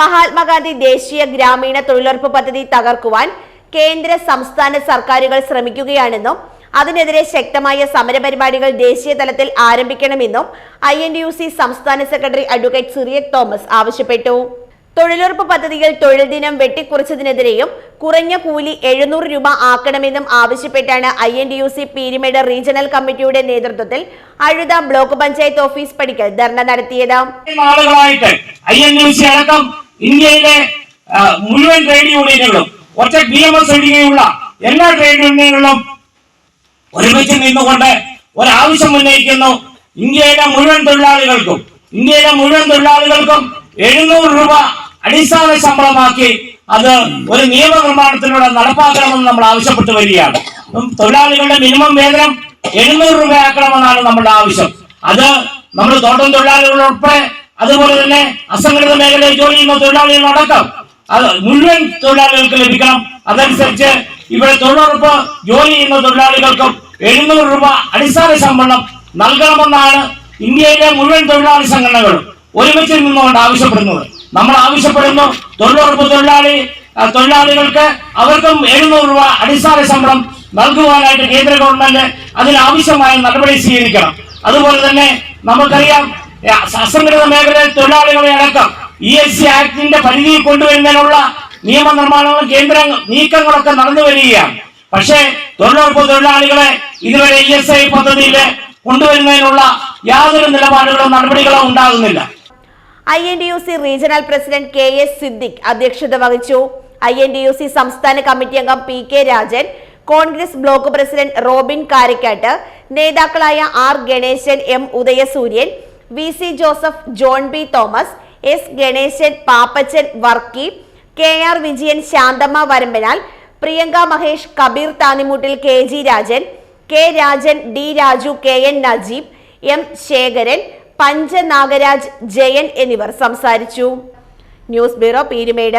മഹാത്മാഗാന്ധി ദേശീയ ഗ്രാമീണ തൊഴിലുറപ്പ് പദ്ധതി തകർക്കുവാൻ കേന്ദ്ര സംസ്ഥാന സർക്കാരുകൾ ശ്രമിക്കുകയാണെന്നും അതിനെതിരെ ശക്തമായ സമരപരിപാടികൾ ദേശീയ തലത്തിൽ ആരംഭിക്കണമെന്നും ഐ എൻ യു സി സംസ്ഥാന സെക്രട്ടറി അഡ്വക്കേറ്റ് സിറിയക് തോമസ് ആവശ്യപ്പെട്ടു. തൊഴിലുറപ്പ് പദ്ധതിയിൽ തൊഴിൽ ദിനം വെട്ടിക്കുറച്ചതിനെതിരെയും കുറഞ്ഞ കൂലി എഴുന്നൂറ് രൂപ ആക്കണമെന്നും ആവശ്യപ്പെട്ടാണ് I N U C Peermade regional കമ്മിറ്റിയുടെ നേതൃത്വത്തിൽ അഴുത ബ്ലോക്ക് പഞ്ചായത്ത് ഓഫീസ് പടിക്കൽ ധർണ നടത്തിയത്. ഇന്ത്യയിലെ മുഴുവൻ ട്രേഡ് യൂണിയനുകളും ഒറ്റ ബി എം എസ് ഒഴികെയുള്ള എല്ലാ ട്രേഡ് യൂണിയനുകളും ഒരുമിച്ച് നിന്നുകൊണ്ട് ഒരാവശ്യം ഉന്നയിക്കുന്നു. ഇന്ത്യയിലെ മുഴുവൻ തൊഴിലാളികൾക്കും ഇന്ത്യയിലെ മുഴുവൻ തൊഴിലാളികൾക്കും എഴുന്നൂറ് രൂപ അടിസ്ഥാന ശമ്പളമാക്കി അത് ഒരു നിയമനിർമ്മാണത്തിലൂടെ നടപ്പാക്കണമെന്ന് നമ്മൾ ആവശ്യപ്പെട്ടു വരികയാണ്. തൊഴിലാളികളുടെ മിനിമം വേതനം എഴുന്നൂറ് രൂപയാക്കണമെന്നാണ് നമ്മുടെ ആവശ്യം. അത് നമ്മൾ തോട്ടം തൊഴിലാളികളുൾപ്പെടെ അതുപോലെ തന്നെ അസംഘടിത മേഖലയിൽ ജോലി ചെയ്യുന്ന തൊഴിലാളികളടക്കം അത് മുഴുവൻ തൊഴിലാളികൾക്ക് ലഭിക്കണം. അതനുസരിച്ച് ഇവിടെ തൊഴിലുറപ്പ് ജോലി ചെയ്യുന്ന തൊഴിലാളികൾക്കും എഴുന്നൂറ് രൂപ അടിസ്ഥാന ശമ്പളം നൽകണമെന്നാണ് ഇന്ത്യയിലെ മുഴുവൻ തൊഴിലാളി സംഘടനകളും ഒരുമിച്ച് നിന്നുകൊണ്ട് ആവശ്യപ്പെടുന്നത്. നമ്മൾ ആവശ്യപ്പെടുന്നു തൊഴിലുറപ്പ് തൊഴിലാളി തൊഴിലാളികൾക്ക് അവർക്കും എഴുന്നൂറ് രൂപ അടിസ്ഥാന ശമ്പളം നൽകുവാനായിട്ട് കേന്ദ്ര ഗവൺമെന്റ് അതിനാവശ്യമായ നടപടി സ്വീകരിക്കണം. അതുപോലെ തന്നെ നമുക്കറിയാം അസംഘടിത മേഖലയിൽ തൊഴിലാളികളെ അടക്കം ഇ എസ് സി ആക്ടിന്റെ പരിധിയിൽ കൊണ്ടുവരുന്നതിനുള്ള നിയമനിർമ്മാണങ്ങളും കേന്ദ്ര നീക്കങ്ങളൊക്കെ നടന്നു വരികയാണ്. പക്ഷേ തൊഴിലുറപ്പ് തൊഴിലാളികളെ ഇതുവരെ ഇ എസ് ഐ പദ്ധതിയിൽ കൊണ്ടുവരുന്നതിനുള്ള യാതൊരു നിലപാടുകളോ നടപടികളോ ഉണ്ടാകുന്നില്ല. I N D U C regional president K S Siddique അധ്യക്ഷത വഹിച്ചു. I N D U C സംസ്ഥാന കമ്മിറ്റി അംഗം P K Rajan Congress block president Robin Karikkattu നേതാക്കളായ R Ganesan M Udayasooryan V C Joseph John B Thomas S Ganesan Pappachan Varkey K R Vijayan Santhamma Varambanal Priyanka Mahesh Kabeer Thanimoottil K G Rajan K Rajan D Raju K N Najeeb M Sekharan Panchanagaraj Jayan എന്നിവർ സംസാരിച്ചു. News bureau Peermade.